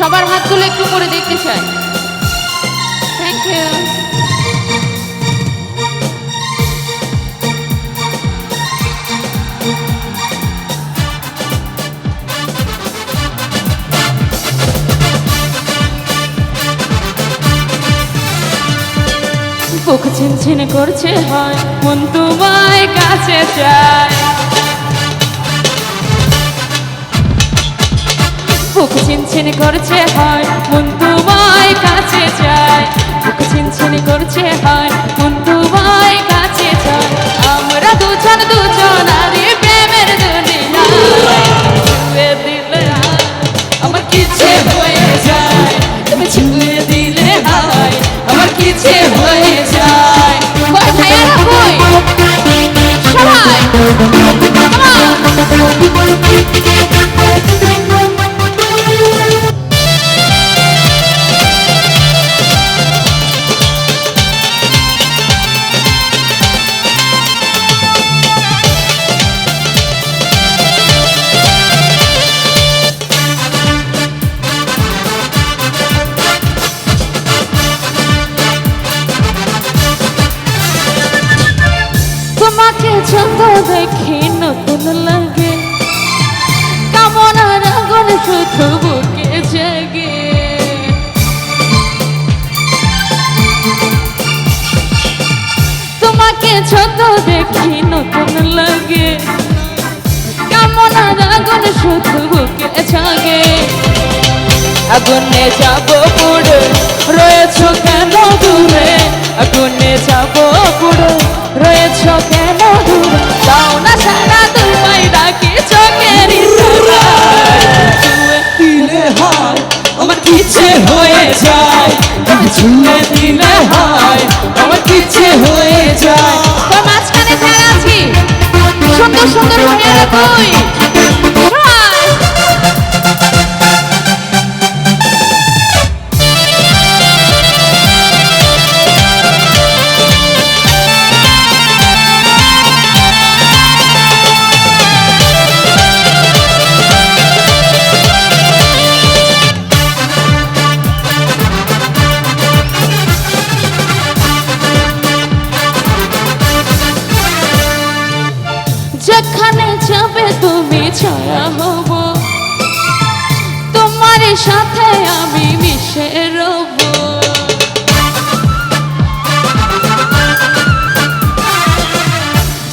সবার হাতগুলো একটু করে দেখতে চাই। থ্যাংক ইউ বুক ছিনছিন করছে হয়, মন তোমায় কাছে চায় বুক ছিনছিন করছে হয় মন তোমায় কাছে চায়। বুক ছিনছিন করছে হয় মন তোমায় কাছে চায়। আমরা দুজন দুজন আরে প্রেমের হায়, আমার কিছে হয়ে যায়। তুমি ছুঁয়ে দিলে হায় আমার কিছে হয়ে যায়। ভাইয়ারা কই সবাই তোমাকে লাগে জাগে। আগুনে যাব পুড়ে রয়েছ কেন দূরে? আগুনে যাব পুড়ে রয়েছ কেন ছুঁয়ে দিলে হয় আমার কিচ্ছে হয়ে যায়। মাঝখানে ছাড়া আছি। সুন্দর সুন্দর ভাইয়ারা কই? ছায়া হব তোমার সাথে আমি মিশে রব।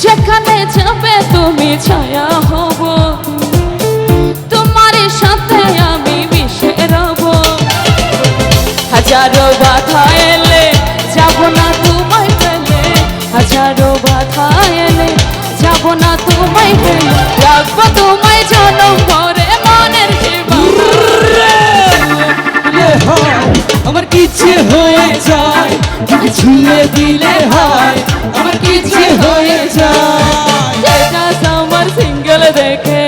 যেখানে যাবে তুমি ছায়া তোমায় রাখব তোমায় জনম ভরে মনের আমার কিচ্ছে হয়ে যায়। তুমি ছুঁয়ে দিলে হয় আমার কিচ্ছে হয়ে যায়। আমার সিঙ্গেল দেখে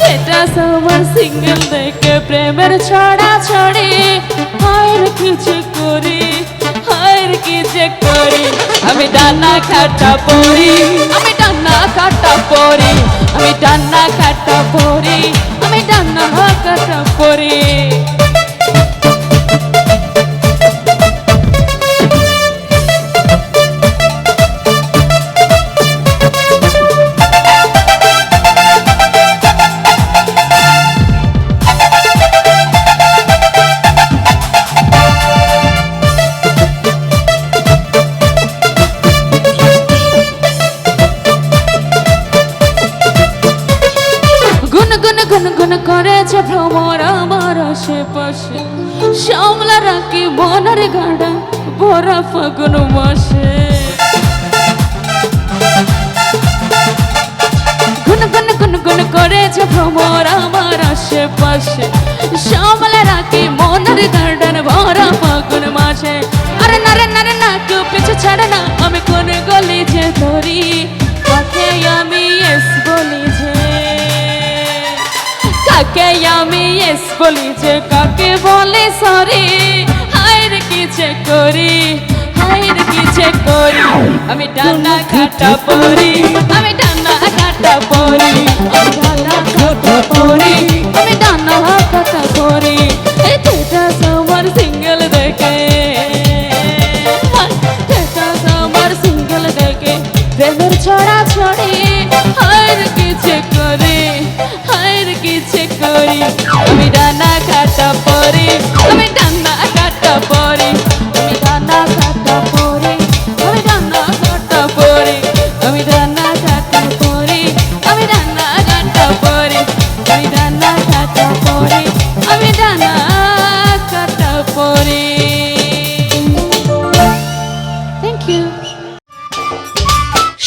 যেটা আমার সিঙ্গেল দেখে প্রেমের ছড়া ছড়ি হায় কি যে করি যে করি আমি ডানা খাটা পড়ি আমি ডানা খাটা পড়ি আমি ডানা খাটা পড়ি ভ্রমর আমার আশেপাশে। সামলা রাখি বনার গাড়া ভরা ফাগুন মাসে। গুন গুন গুন গুন করেছে ভ্রমর আমার আশেপাশে। আমি এস বলি যে কাকে বলে সরি হায়ের কি যে করি? হায়ের কি যে করি? আমি ডানা কাটা পরি। हरी